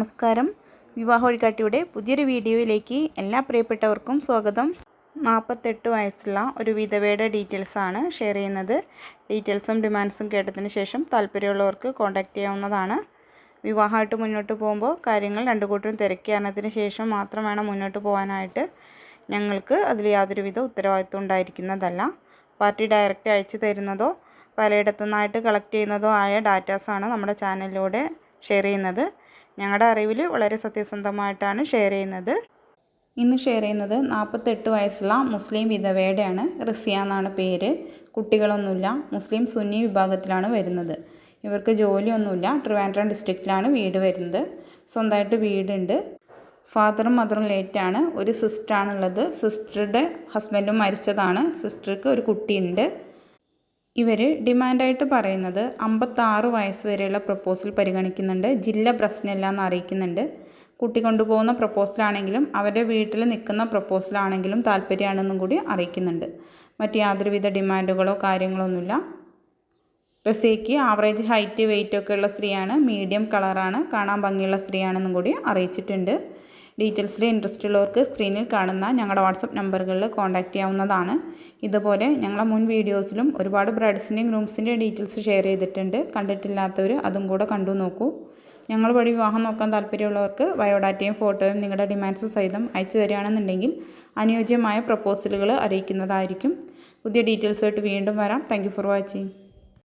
നമസ്കാരം. വിവാഹ വഴികാട്ടിയുടെ പുതിയൊരു വീഡിയോയിലേക്ക് എല്ലാ പ്രിയപ്പെട്ടവർക്കും സ്വാഗതം. നാൽപ്പത്തെട്ട് വയസ്സുള്ള ഒരു വിധവയുടെ ഡീറ്റെയിൽസാണ് ഷെയർ ചെയ്യുന്നത്. ഡീറ്റെയിൽസും ഡിമാൻഡ്സും കേട്ടതിന് ശേഷം താല്പര്യമുള്ളവർക്ക് കോൺടാക്റ്റ് ചെയ്യാവുന്നതാണ്. വിവാഹമായിട്ട് മുന്നോട്ട് പോകുമ്പോൾ കാര്യങ്ങൾ രണ്ടു കൂട്ടരും തിരക്കി അറിഞ്ഞതിന് ശേഷം മാത്രം വേണം മുന്നോട്ട് പോകാനായിട്ട്. ഞങ്ങൾക്ക് അതിൽ യാതൊരുവിധ ഉത്തരവാദിത്വം ഉണ്ടായിരിക്കുന്നതല്ല. പാർട്ടി ഡയറക്റ്റ് അയച്ചു തരുന്നതോ പലയിടത്തു നിന്നായിട്ട് കളക്ട് ചെയ്യുന്നതോ ആയ ഡാറ്റാസാണ് നമ്മുടെ ചാനലിലൂടെ ഷെയർ ചെയ്യുന്നത്. ഞങ്ങളുടെ അറിവിൽ വളരെ സത്യസന്ധമായിട്ടാണ് ഷെയർ ചെയ്യുന്നത്. ഇന്ന് ഷെയർ ചെയ്യുന്നത് നാൽപ്പത്തെട്ട് വയസ്സുള്ള മുസ്ലിം വിധവയുടെയാണ്. റിസിയ എന്നാണ് പേര്. കുട്ടികളൊന്നുമില്ല. മുസ്ലിം സുന്നി വിഭാഗത്തിലാണ് വരുന്നത്. ഇവർക്ക് ജോലിയൊന്നുമില്ല. ട്രിവാൻഡ്രം ഡിസ്ട്രിക്റ്റിലാണ് വീട് വരുന്നത്. സ്വന്തമായിട്ട് വീടുണ്ട്. ഫാദറും മദറും ലേറ്റാണ് ഒരു സിസ്റ്ററാണുള്ളത് സിസ്റ്ററുടെ ഹസ്ബൻഡും മരിച്ചതാണ്. സിസ്റ്റർക്ക് ഒരു കുട്ടിയുണ്ട്. ഇവർ ഡിമാൻഡായിട്ട് പറയുന്നത് അമ്പത്താറ് വയസ്സ് വരെയുള്ള പ്രപ്പോസൽ പരിഗണിക്കുന്നുണ്ട്. ജില്ല പ്രശ്നമില്ല എന്ന് അറിയിക്കുന്നുണ്ട്. കുട്ടി കൊണ്ടുപോകുന്ന പ്രപ്പോസലാണെങ്കിലും അവരുടെ വീട്ടിൽ നിൽക്കുന്ന പ്രപ്പോസലാണെങ്കിലും താല്പര്യമാണെന്നും കൂടി അറിയിക്കുന്നുണ്ട്. മറ്റ് യാതൊരുവിധ ഡിമാൻഡുകളോ കാര്യങ്ങളൊന്നുമില്ല. റസിയയ്ക്ക് ആവറേജ് ഹൈറ്റ് വെയിറ്റ് ഒക്കെ ഉള്ള സ്ത്രീയാണ്. മീഡിയം കളറാണ്. കാണാൻ ഭംഗിയുള്ള സ്ത്രീയാണെന്നും കൂടി അറിയിച്ചിട്ടുണ്ട്. ഡീറ്റെയിൽസിൽ ഇൻട്രസ്റ്റ് ഉള്ളവർക്ക് സ്ക്രീനിൽ കാണുന്ന ഞങ്ങളുടെ വാട്സപ്പ് നമ്പറുകളിൽ കോൺടാക്റ്റ് ചെയ്യാവുന്നതാണ്. ഇതുപോലെ ഞങ്ങളുടെ മുൻ വീഡിയോസിലും ഒരുപാട് ബ്രൈഡ്സിന്റെയും ഗ്രൂംസിന്റെയും ഡീറ്റെയിൽസ് ഷെയർ ചെയ്തിട്ടുണ്ട്. കണ്ടിട്ടില്ലാത്തവർ അതും കൂടെ കണ്ടു നോക്കൂ. ഞങ്ങൾ വഴി വിവാഹം നോക്കാൻ താല്പര്യമുള്ളവർക്ക് ബയോഡാറ്റയും ഫോട്ടോയും നിങ്ങളുടെ ഡിമാൻഡ്സ് സഹിതം അയച്ചു തരികയാണെന്നുണ്ടെങ്കിൽ അനുയോജ്യമായ പ്രപ്പോസലുകൾ അറിയിക്കുന്നതായിരിക്കും. പുതിയ ഡീറ്റെയിൽസുമായിട്ട് വീണ്ടും വരാം. Thank for watching